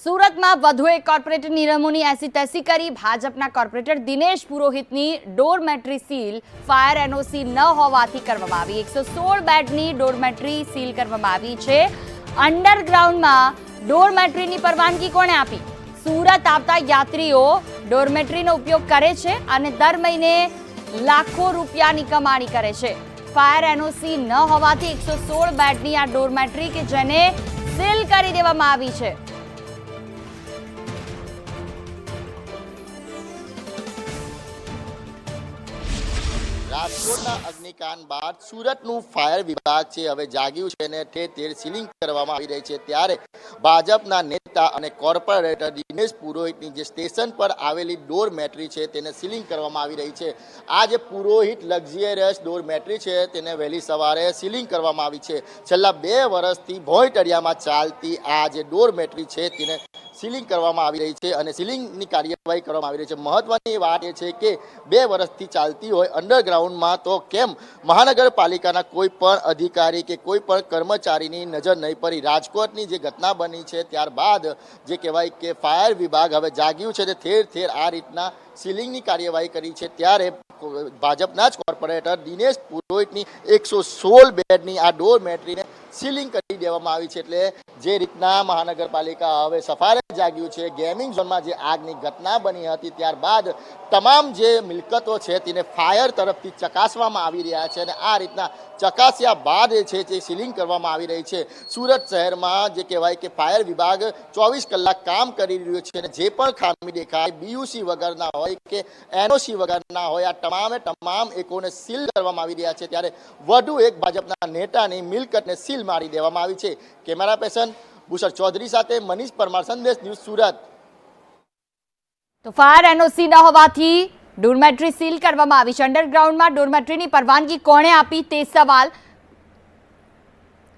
સુરતમાં વધુ એક કોર્પોરેટર નિયમોની એસી તેસી કરી. ભાજપના કોર્પોરેટર દિનેશ પુરોહિતની ડોરમેટ્રી સીલ ફાયર એનઓસી ન હોવાથી કરવામાં આવી. એકસો સોળ બેડની ડોરમેટ્રી સીલ કરવામાં આવી છે. અંડરગ્રાઉન્ડમાં ડોરમેટ્રીની પરવાનગી કોણે આપી? સુરત આવતા યાત્રીઓ ડોરમેટ્રીનો ઉપયોગ કરે છે અને દર મહિને લાખો રૂપિયાની કમાણી કરે છે. ફાયર એનઓસી ન હોવાથી એકસો સોળ બેડની આ ડોરમેટ્રી કે જેને સીલ કરી દેવામાં આવી છે. રાજકોટના અગ્નિકાંડ બાદ સુરતનું ફાયર વિભાગ છે, હવે જાગ્યું છે અને ઠેર સીલિંગ કરવામાં આવી રહી છે. ત્યારે ભાજપના નેતા અને કોર્પોરેટર દિનેશ પુરોહિતની જે સ્ટેશન પર આવેલી ડોર મેટ્રી છે, તેને સીલિંગ કરવામાં આવી રહી છે. આ જે પુરોહિત લક્ઝિયરસ ડોરમેટ્રી છે, તેને વહેલી સવારે સીલિંગ કરવામાં આવી છે. છેલ્લા બે વર્ષથી ભોયટડિયામાં ચાલતી આ જે ડોર મેટ્રી છે, તેને સીલિંગ કરવામાં આવી રહી છે અને સીલિંગની કાર્યવાહી કરવામાં આવી રહી છે. મહત્વની વાત એ છે કે બે વર્ષથી ચાલતી હોય અંડરગ્રાઉન્ડમાં તો કેમ મહાનગરપાલિકાના કોઈ પણ અધિકારી કે કોઈ પણ કર્મચારીની નજર નહીં પડી? રાજકોટની જે ઘટના બની છે ત્યારબાદ જે કહેવાય કે ફાયર વિભાગ હવે જાગ્યું છે તે ઠેર ઠેર આ રીતના સીલિંગની કાર્યવાહી કરી છે. ત્યારે ભાજપના જ કોર્પોરેટર દિનેશ પુરોહિતની એકસો સોળ બેડની આ ડોરમેટ્રીને સીલિંગ કરી દેવામાં આવી છે એટલે જે રીતના મહાનગરપાલિકા હવે સફારે જાગ્યું છે ગેમિંગ ઝોનમાં જે આગની ઘટના બની હતી ત્યારબાદ તમામ જે મિલકતો છે તેને ફાયર તરફથી ચકાસવામાં આવી રહ્યા છે અને આ રીતના ચકાસ્યા બાદ છે જે સીલિંગ કરવામાં આવી રહી છે. સુરત શહેરમાં જે કહેવાય કે ફાયર વિભાગ ચોવીસ કલાક કામ કરી રહ્યું છે અને જે પણ ખામી દેખાય બીયુસી વગરના હોય કે એનઓસી વગરના હોય, આ તમામે તમામ એકોને સીલ કરવામાં આવી રહ્યા છે. ત્યારે વધુ એક ભાજપના નેતાની મિલકતને સીલ મારી દેવામાં આવી છે. કેમેરા પર્સન ભૂષણ ચૌધરી સાથે મનીષ પરમાર, સંદેશ ન્યૂઝ સુરત. તો ફાયર એનઓસી ન હોવાથી ડોરમેટ્રી સીલ કરવામાં આવી છે. અંડરગ્રાઉન્ડમાં ડોરમેટ્રીની પરવાનગી કોણે આપી તે સવાલ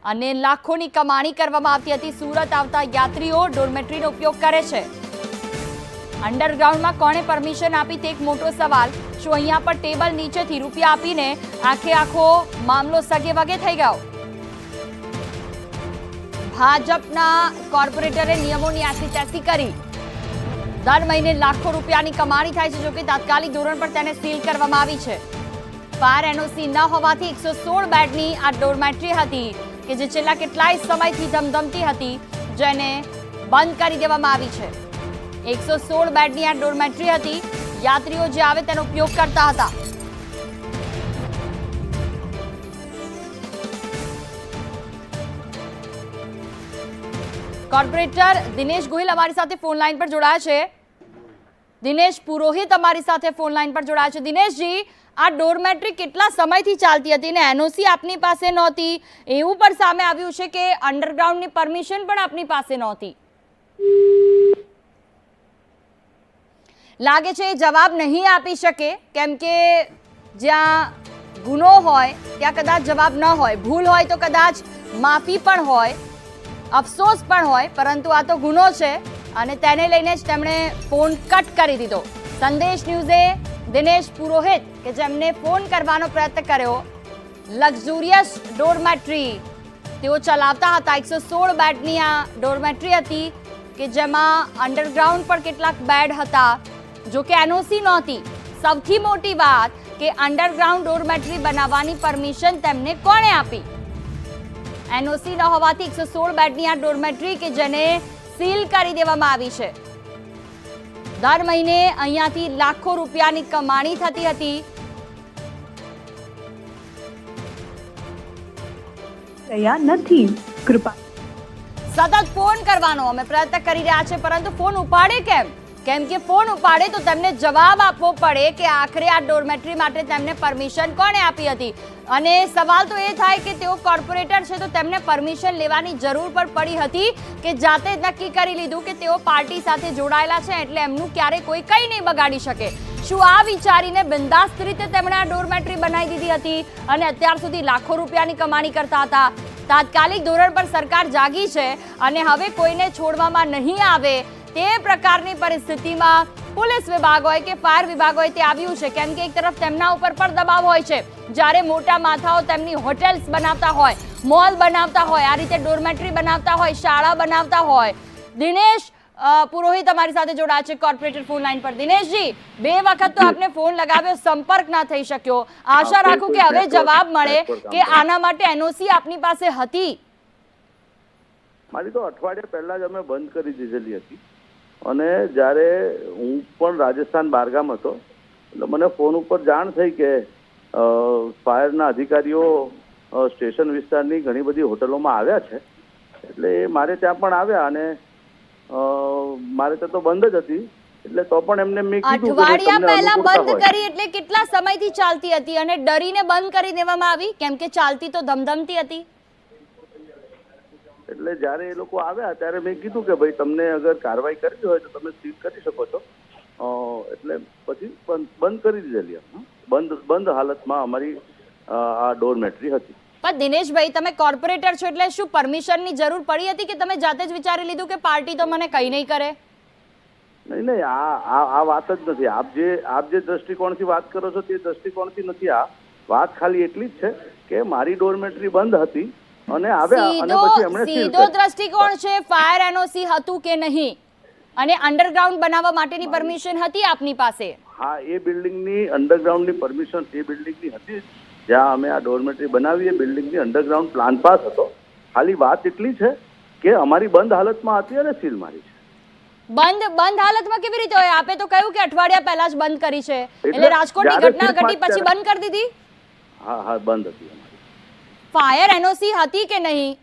અને લાખોની કમાણી કરવામાં આવતી હતી. સુરત આવતા યાત્રીઓ ડોરમેટ્રીનો ઉપયોગ કરે છે. અંડરગ્રાઉન્ડમાં કોણે પરમિશન આપી તે એક મોટો સવાલ. શું અહીંયા પર ટેબલ નીચેથી રૂપિયા આપીને આખે આખો મામલો સગે વગે થઈ ગયો? ભાજપના કોર્પોરેટરે નિયમોની આસી તેસી કરી. દર મહિને લાખો રૂપિયાની કમાણી થાય છે જોકે તાત્કાલિક ધોરણ પર તેને સીલ કરવામાં આવી છે. ફાયર એનઓસી ન હોવાથી એકસો સોળ બેડની આ ડોરમેટ્રી હતી, કે જે છેલ્લા કેટલાય સમયથી ધમધમતી હતી, જેને બંધ કરી દેવામાં આવી છે. એકસો સોળ બેડની આ ડોરમેટ્રી હતી, યાત્રીઓ જે આવે તેનો ઉપયોગ કરતા હતા. કોર્પોરેટર દિનેશ ગોહિલ અમારી સાથે ફોન લાઈન પર જોડાયા છે. દિનેશ, પુરોહિત અમારી સાથે ફોન લાઈન પર જોડાયા છે. દિનેશજી, આ ડોરમેટ્રી કેટલા સમયથી ચાલતી હતી ને એનઓસી આપની પાસે નહોતી? એવું પણ સામે આવ્યું છે કે અંડરગ્રાઉન્ડની પરમિશન પણ આપની પાસે નહોતી. લાગે છે એ જવાબ નહીં આપી શકે, કેમ કે જ્યાં ગુનો હોય, ત્યાં કદાચ જવાબ ન હોય. ભૂલ હોય તો કદાચ માફી પણ હોય. અફસોસ પણ હોય, પરંતુ આ તો ગુનો છે અને તેને લઈને જ તેમણે ફોન કટ કરી દીધો. સંદેશ ન્યૂઝે દિનેશ પુરોહિત કે જેમને ફોન કરવાનો પ્રયત્ન કર્યો, લક્ઝુરિયસ ડોરમેટ્રી. તેઓ ચલાવતા હતા. એકસો સોળ બેડની આ ડોરમેટ્રી હતી કે જેમાં અંડરગ્રાઉન્ડ પણ કેટલાક બેડ હતા. જો કે એનઓસી નહોતી. સૌથી મોટી વાત કે અંડરગ્રાઉન્ડ ડોરમેટ્રી બનાવવાની પરમિશન તેમને કોણે આપી? એનઓસી ન હોવાથી એકસો સોળ બેડની આ ડોરમેટ્રી કે જેને સીલ કરી દેવામાં આવી છે. દર મહિને અહીંયાથી લાખો રૂપિયાની કમાણી થતી હતી. રહ્યા નથી. કૃપા. સતત ફોન કરવાનો અમે પ્રયત્ન કરી રહ્યા છે પરંતુ ફોન ઉપાડે કેમ? કેમ કે ફોન ઉપાડે તો તેમને જવાબ આપવો પડે કે આખરે આ ડોરમેટ્રી માટે તેમને પરમિશન કોણે આપી હતી? અને સવાલ તો એ થાય કે તેઓ કોર્પોરેટર છે તો તેમને પરમિશન લેવાની જરૂર પણ પડી હતી કે જાતે નક્કી કરી લીધું કે તેઓ પાર્ટી સાથે જોડાયેલા છે એટલે એમનું ક્યારે કોઈ કંઈ નહીં બગાડી શકે. શું આ વિચારીને બિંદાસ્ત રીતે તેમણે આ ડોરમેટ્રી બનાવી દીધી હતી? અને અત્યાર સુધી લાખો રૂપિયાની કમાણી કરતા હતા. તાત્કાલિક ધોરણ પર સરકાર જાગી છે અને હવે કોઈને છોડવામાં નહીં આવે. તે પ્રકારની પરિસ્થિતિમાં પોલીસ વિભાગ હોય કે ફાયર વિભાગ હોય તે આવ્યું છે. કેમ કે એક તરફ તેમના ઉપર પણ દબાવ હોય છે. જ્યારે મોટા માથાઓ તેમની હોટેલ્સ બનાવતા હોય મોલ બનાવતા હોય આ રીતે ડોરમેટ્રી બનાવતા હોય શાળા બનાવતા હોય. દિનેશ પુરોહિત અમારી સાથે જોડાયા છે કોર્પોરેટર ફોન લાઈન પર. દિનેશજી બે વખત તો આપને ફોન લગાવ્યો સંપર્ક ના થઈ શક્યો. આશા રાખું કે હવે જવાબ મળે કે આના માટે એનઓસી આપની પાસે હતી? મારી તો અઠવાડિયા પહેલા જ અમે બંધ કરી દીધેલી હતી. અને જ્યારે હું પણ રાજસ્થાન બહારગામ હતો એટલે મને ફોન ઉપર જાણ થઈ કે ફાયરના અધિકારીઓ સ્ટેશન વિસ્તારની ઘણી બધી હોટલોમાં આવ્યા છે. એટલે એ મારે ત્યાં પણ આવ્યા અને મારે ત્યાં તો બંધ જ હતી. એટલે તો પણ એમને મેં કીધું અઠવાડિયા પહેલા બંધ કરી એટલે કેટલા સમયથી ચાલતી હતી? અને ડરીને બંધ કરી દેવામાં આવી? કેમ કે ચાલતી તો ધમધમતી હતી. એટલે જ્યારે એ લોકો આવ્યા ત્યારે મેં કીધું કે ભાઈ તમને અગર કાર્યવાહી કરવી હોય તો તમે સીલ કરી શકો છો. એટલે પછી બંધ કરી દીધેલી બંધ બંધ હાલતમાં અમારી આ ડોરમેટ્રી હતી. પણ દિનેશભાઈ તમે કોર્પોરેટર છો એટલે શું પરમિશનની જરૂર પડી હતી કે તમે જાતે જ વિચારી લીધું કે પાર્ટી તો મને કઈ નહીં કરે? નહીં નહીં આ આ વાત જ નથી. આપ જે આપ જે દ્રષ્ટિકોણથી વાત કરો છો તે દ્રષ્ટિકોણથી નથી આ. વાત ખાલી એટલી જ છે કે મારી ડોરમેટ્રી બંધ હતી અને આવ્યા અને સીધો પછી એમણે સીધો દ્રષ્ટિકોણ છે ફાયર એનઓસી હતું કે નહીં? અને અંડરગ્રાઉન્ડ બનાવવા માટેની પરમિશન હતી આપની પાસે? હા એ બિલ્ડિંગની અંડરગ્રાઉન્ડની પરમિશન એ બિલ્ડિંગની હતી જ્યાં અમે આ ડોરમેટરી બનાવી એ બિલ્ડિંગની અંડરગ્રાઉન્ડ પ્લાન પાસ હતો. ખાલી વાત એટલી છે કે અમારી બંધ હાલતમાં હતી અને સીલ મારી છે. બંધ બંધ હાલતમાં કેવી રીતે હોય? આપે તો કહ્યું કે અઠવાડિયા પહેલા જ બંધ કરી છે. એટલે રાજકોટની ઘટના ઘટી પછી બંધ કરી દીધી? હા હા બંધ હતી ફાયર એનઓસી હતી કે નહીં?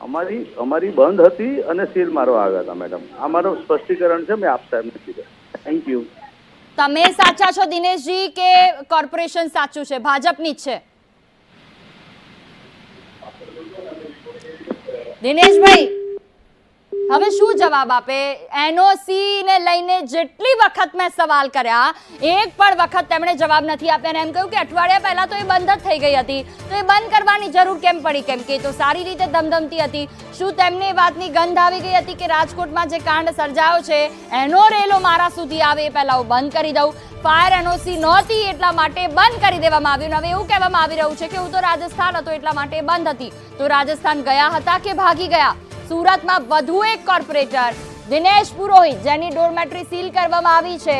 અમારી અમારી બંધ હતી અને સીલ મારવા આવ્યા હતા મેડમ. આ મારું સ્પષ્ટીકરણ છે મેં આપ સાહેબને કીધું. થેન્ક યુ તમે સાચા છો દિનેશજી કે કોર્પોરેશન સાચું છે? ભાજપની જ છે. દિનેશભાઈ હવે શું જવાબ આપે? એનઓસી ને લઈને જેટલી વખત મેં સવાલ કર્યા, એક પણ વખત તેમણે જવાબ નથી આપ્યા અને એમ કહ્યું કે અઠવાડિયા પહેલા તો એ બંધ જ થઈ ગઈ હતી. તો એ બંધ કરવાની જરૂર કેમ પડી? કેમ કે તો સારી રીતે ધમધમતી હતી. શું તેમને વાતની ગંધ આવી ગઈ હતી કે રાજકોટમાં જે કાંડ સર્જાયો છે, એનો રેલો મારા સુધી આવે એ પહેલા હું બંધ કરી દઉં. ફાયર એનઓસી નહોતી એટલા માટે બંધ કરી દેવામાં આવ્યું હવે એવું કહેવામાં આવી રહ્યું છે કે હું તો રાજસ્થાન હતો એટલા માટે બંધ હતી. તો રાજસ્થાન ગયા હતા કે ભાગી ગયા? સુરતમાં વધુ એક કોર્પોરેટર, દિનેશ પુરોહિત, જેની ડોરમેટ્રી સીલ કરવામાં આવી છે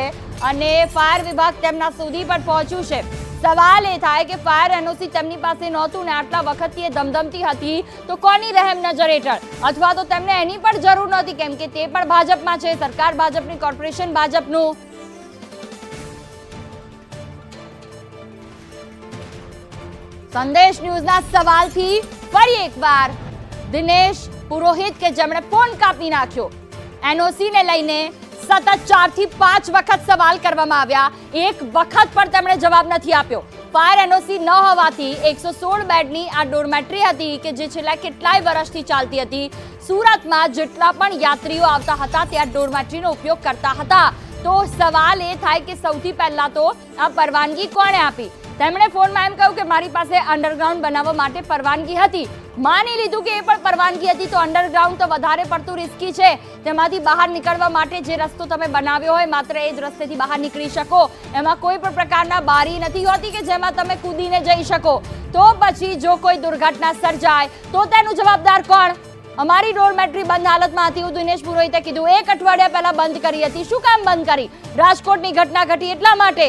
અને ફાયર વિભાગ તેમના સુધી પણ પહોંચ્યું છે. સવાલ એ થાય કે ફાયર એનઓસી તેમની પાસે નહોતું ને આટલા વખતથી એ ધમધમતી હતી, તો કોની રહેમ નજર હેઠળ? અથવા તો તેમને એની પણ જરૂર નહોતી, કેમ કે તે પણ ભાજપમાં છે, સરકાર ભાજપની, કોર્પોરેશન ભાજપનું. સંદેશ ન્યૂઝના સવાલથી ફરી એકવાર, દિનેશ પુરોહિત કે જેમણે ફોન કાપી નાખ્યો. એનઓસી ને લઈને સતત ચારથી પાંચ વખત સવાલ કરવામાં આવ્યા. એક વખત પણ તેમણે જવાબ નથી આપ્યો. ફાયર એનઓસી ન હોવાથી એકસો સોળ બેડની આ ડોરમેટ્રી હતી કે જે છેલ્લા કેટલાય વર્ષથી ચાલતી હતી. સુરતમાં જેટલા પણ યાત્રીઓ આવતા હતા ત્યાં ડોરમેટ્રીનો ઉપયોગ કરતા હતા. તો સવાલ એ થાય કે સૌથી પહેલા તો આ પરવાનગી કોણે આપી? તેમણે ફોનમાં એમ કહ્યું કે મારી પાસે અંડરગ્રાઉન્ડ બનાવવા માટે પરવાનગી હતી. માની લીધું કે એ પણ પરવાનગી હતી, તો અંડરગ્રાઉન્ડ તો વધારે પડતું રિસ્કી છે. તેમાંથી બહાર નીકળવા માટે જે રસ્તો તમે બનાવ્યો હોય, માત્ર એ જ રસ્તેથી બહાર નીકળી શકો. એમાં કોઈ પણ પ્રકારના બારી નથી હોતી કે જેમાં તમે કૂદીને જઈ શકો. તો પછી જો કોઈ દુર્ઘટના સર્જાય, તો તેનું જવાબદાર કોણ? અમારી ડોરમેટ્રી બંધ હાલતમાં હતી એવું દિનેશ પુરોહિતે કીધું, એક અઠવાડિયા પહેલા બંધ કરી હતી. શું કામ બંધ કરી? રાજકોટની ઘટના ઘટી એટલા માટે?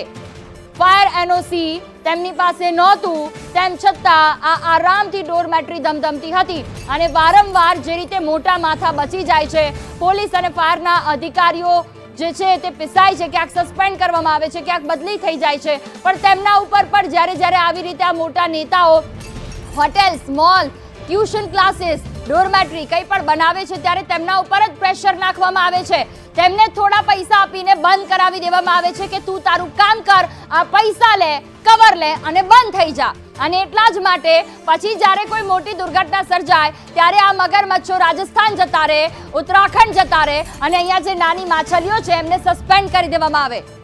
ફાયર એનઓસી તેમની પાસે નહોતું, તેમ છતાં આ આરામથી ડોરમેટ્રી ધમધમતી હતી અને વારંવાર જે રીતે મોટા માથા બચી જાય છે, પોલીસ અને ફાયરના અધિકારીઓ જે છે તે પીસાય છે, ક્યાંક સસ્પેન્ડ કરવામાં આવે છે, ક્યાંક બદલી થઈ જાય છે. પણ તેમના ઉપર પણ જ્યારે જ્યારે આવી રીતે આ મોટા નેતાઓ hotels mall, tuition classes dormitory કંઈ પણ બનાવે છે, ત્યારે તેમના ઉપર જ પ્રેશર નાખવામાં આવે છે. તેમને થોડા પૈસા આપીને બંધ કરાવી દેવામાં આવે છે કે તું તારું કામ કર, આ પૈસા લે કવર લે અને બંધ થઈ જા. અને એટલા જ માટે પછી જ્યારે કોઈ મોટી દુર્ઘટના સર્જાય, ત્યારે આ મગરમચ્છો રાજસ્થાન જતા રહે, ઉત્તરાખંડ જતા રહે અને અહીંયા જે નાની માછલીઓ છે, એમને સસ્પેન્ડ કરી દેવામાં આવે.